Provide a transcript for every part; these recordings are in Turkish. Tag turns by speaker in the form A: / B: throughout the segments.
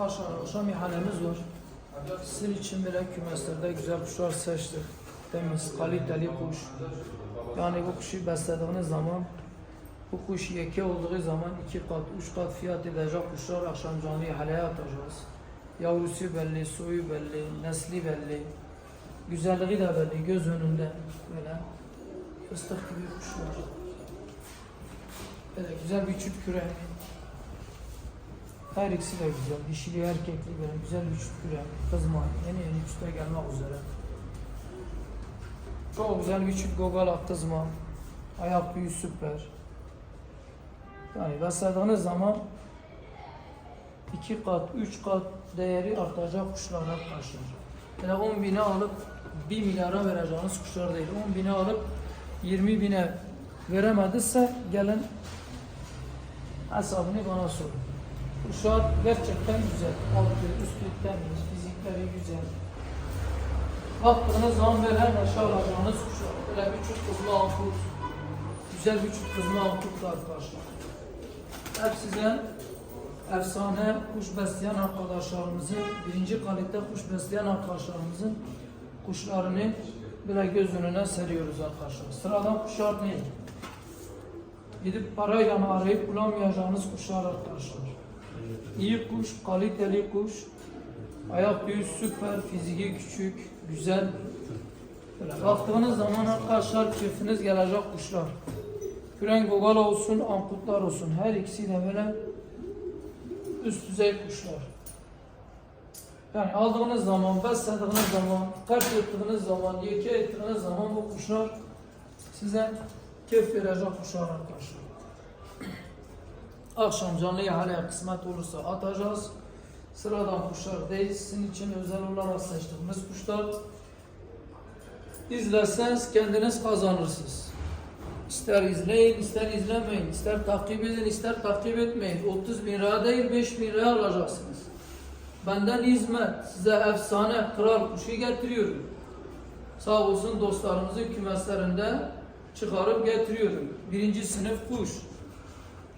A: arkadaşlar akşam ihalemiz var. Sizin için böyle kümeslerde güzel kuşlar seçtik. Temiz, kaliteli kuş. Yani bu kuşu beslediğiniz zaman bu kuş yeke olduğu zaman iki kat, üç kat fiyat edecek kuşlar akşam canlı ihaleye atacağız. Yavrusu belli, soyu belli, nesli belli. Güzelliği de belli, göz önünde böyle. Fıstık gibi kuşlar. Böyle güzel bir çift kürengi. Her ikisi de güzel. Dişili erkekli böyle güzel çift kürengi. Kızma yeni yeni çifte gelmek üzere. Çok güzel bir çift gogala kızma. Ayak büyü süper. Yani beslediğiniz zaman iki kat, üç kat değeri artacak kuşlar arkadaşlar. Yani 10 bine alıp 1 milyara vereceğiniz kuşlar değil. 10 bine alıp 20 bine veremediyse gelin hesabını bana sorun. Kuşlar gerçekten güzel. Altı, üstü temiz, fizikleri güzel. Baktığınız zaman böyle neşe alacağınız kuşlar. Böyle bir çift kızma ankut. Güzel bir çift kızma da arkadaşlar. Hep size efsane kuş besleyen arkadaşlarımızın, birinci kalite kuş besleyen arkadaşlarımızın kuşlarını böyle göz önüne seriyoruz arkadaşlar. Sıradan kuşlar değil. Gidip parayla arayıp bulamayacağınız kuşlar arkadaşlar. İyi kuş, kaliteli kuş, ayak büyü süper, fiziki küçük, güzel. Baktığınız zaman arkadaşlar keyfiniz gelecek kuşlar. Küren gogal olsun, ankutlar olsun. Her ikisi de böyle üst düzey kuşlar. Yani aldığınız zaman, beslediğiniz zaman, kaç ettiğiniz zaman, yeke ettiğiniz zaman bu kuşlar size keyif verecek kuşlar arkadaşlar. Akşam canlı ihaleye kısmet olursa atacağız. Sıradan kuşlar değil, sizin için özel olarak seçtiğimiz kuşlar. İzlerseniz kendiniz kazanırsınız. İster izleyin, ister izlemeyin, ister takip edin, ister takip etmeyin. 30 bin lira değil, 5 bin liraya alacaksınız. Benden hizmet, size efsane, kral kuşu getiriyorum. Sağ olsun dostlarımızın kümeslerinde çıkarıp getiriyorum. Birinci sınıf kuş.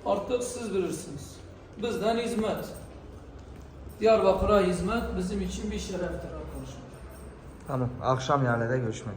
A: Artık siz bilirsiniz. Bizden hizmet. Diyarbakır'a hizmet bizim için bir şereftir arkadaşlar.
B: Tamam. Akşam yerlerde görüşmek.